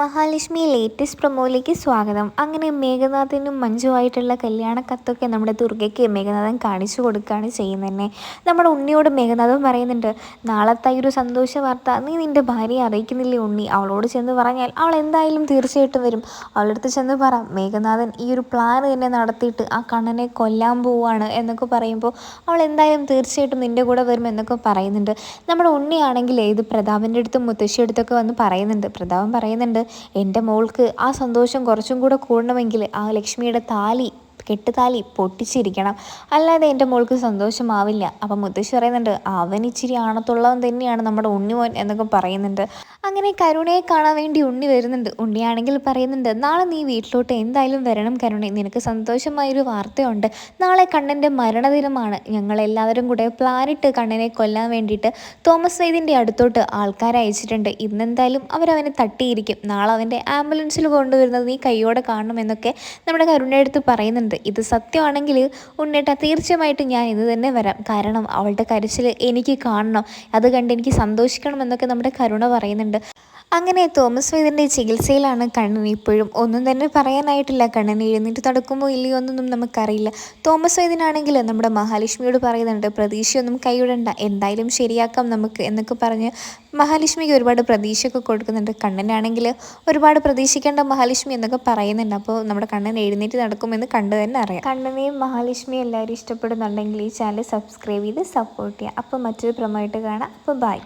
Mahalakshmi latest പ്രൊമോയിലേക്ക് സ്വാഗതം. അങ്ങനെ മേഘനാഥനും മഞ്ജുവായിട്ടുള്ള കല്യാണ കത്തൊക്കെ നമ്മുടെ ദുർഗയ്ക്ക് മേഘനാഥൻ കാണിച്ചു കൊടുക്കുകയാണ് ചെയ്യുന്നത് നമ്മുടെ ഉണ്ണിയോട് മേഘനാഥൻ പറയുന്നുണ്ട് നാളത്തെ ഒരു സന്തോഷ വാർത്ത നീ നിന്റെ ഭാര്യയെ അറിയിക്കുന്നില്ലേ ഉണ്ണി? അവളോട് ചെന്ന് പറഞ്ഞാൽ അവൾ എന്തായാലും തീർച്ചയായിട്ടും വരും. അവളടുത്ത് ചെന്ന് പറ മേഘനാഥൻ ഈ ഒരു പ്ലാൻ തന്നെ നടത്തിയിട്ട് ആ കണ്ണനെ കൊല്ലാൻ പോവുകയാണ് എന്നൊക്കെ പറയുമ്പോൾ അവൾ എന്തായാലും തീർച്ചയായിട്ടും നിന്റെ കൂടെ വരും എന്നൊക്കെ പറയുന്നുണ്ട്. നമ്മുടെ ഉണ്ണിയാണെങ്കിൽ ഇത് പ്രതാപന്റെ അടുത്തും മുത്തശ്ശിയടുത്തൊക്കെ വന്ന് പറയുന്നുണ്ട്. പ്രതാപൻ പറയുന്നുണ്ട് എന്റെ മോൾക്ക് ആ സന്തോഷം കുറച്ചും കൂടെ കൂടണമെങ്കിൽ ആ ലക്ഷ്മിയുടെ താലി കെട്ടുതാലി പൊട്ടിച്ചിരിക്കണം. അല്ലാതെ എന്റെ മോൾക്ക് സന്തോഷമാവില്ല. അപ്പം മുത്തശ്ശി പറയുന്നുണ്ട് അവൻ ഇച്ചിരി ആണത്തുള്ളവൻ തന്നെയാണ് നമ്മുടെ ഉണ്ണിമോൻ എന്നൊക്കെ പറയുന്നുണ്ട്. അങ്ങനെ കരുണയെ കാണാൻ വേണ്ടി ഉണ്ണി വരുന്നുണ്ട്. ഉണ്ണിയാണെങ്കിൽ പറയുന്നുണ്ട് നാളെ നീ വീട്ടിലോട്ട് എന്തായാലും വരണം കരുണേ. നിനക്ക് സന്തോഷമായൊരു വാർത്തയുണ്ട്. നാളെ കണ്ണന്റെ മരണദിനമാണ്. ഞങ്ങളെല്ലാവരും കൂടെ പ്ലാനിട്ട് കണ്ണനെ കൊല്ലാൻ വേണ്ടിയിട്ട് തോമസ് വൈദിന്റെ അടുത്തോട്ട് ആൾക്കാരെ അയച്ചിട്ടുണ്ട്. ഇന്നെന്തായാലും അവരവനെ തട്ടിയിരിക്കും. നാളെ അവന്റെ ആംബുലൻസിൽ കൊണ്ടുവരുന്നത് നീ കൈയോടെ കാണണമെന്നൊക്കെ നമ്മുടെ കരുണയുടെ പറയുന്നുണ്ട്. ഇത് സത്യമാണെങ്കിൽ ഉണ്ണേട്ട തീർച്ചയായിട്ടും ഞാൻ ഇത് തന്നെ വരാം. കാരണം അവളുടെ കരച്ചിൽ എനിക്ക് കാണണം. അത് കണ്ട് എനിക്ക് സന്തോഷിക്കണം എന്നൊക്കെ നമ്മുടെ കരുണ പറയുന്നുണ്ട്. അങ്ങനെ തോമസ് വൈദ്യന്റെ ചികിത്സയിലാണ് കണ്ണൻ ഇപ്പോഴും. ഒന്നും തന്നെ പറയാനായിട്ടില്ല. കണ്ണൻ എഴുന്നേറ്റ് നടക്കുമോ ഇല്ലയോ എന്നൊന്നും നമുക്കറിയില്ല. തോമസ് വൈദ്യനാണെങ്കിൽ നമ്മുടെ മഹാലക്ഷ്മിയോട് പറയുന്നുണ്ട് പ്രതീക്ഷയൊന്നും കൈവിടണ്ട. എന്തായാലും ശരിയാക്കാം നമുക്ക് എന്നൊക്കെ പറഞ്ഞ് മഹാലക്ഷ്മിക്ക് ഒരുപാട് പ്രതീക്ഷയൊക്കെ കൊടുക്കുന്നുണ്ട്. കണ്ണനാണെങ്കിൽ ഒരുപാട് പ്രതീക്ഷിക്കേണ്ട മഹാലക്ഷ്മി എന്നൊക്കെ പറയുന്നുണ്ട്. അപ്പോൾ നമ്മുടെ കണ്ണൻ എഴുന്നേറ്റ് നടക്കുമെന്ന് കണ്ടു തന്നെ അറിയാം. കണ്ണനെയും മഹാലക്ഷ്മിയും എല്ലാവരും ഇഷ്ടപ്പെടുന്നുണ്ടെങ്കിൽ ഈ ചാനൽ സബ്സ്ക്രൈബ് ചെയ്ത് സപ്പോർട്ട് ചെയ്യുക. അപ്പോൾ മറ്റൊരു പ്രമോയിട്ട് കാണാം. അപ്പോൾ ബൈ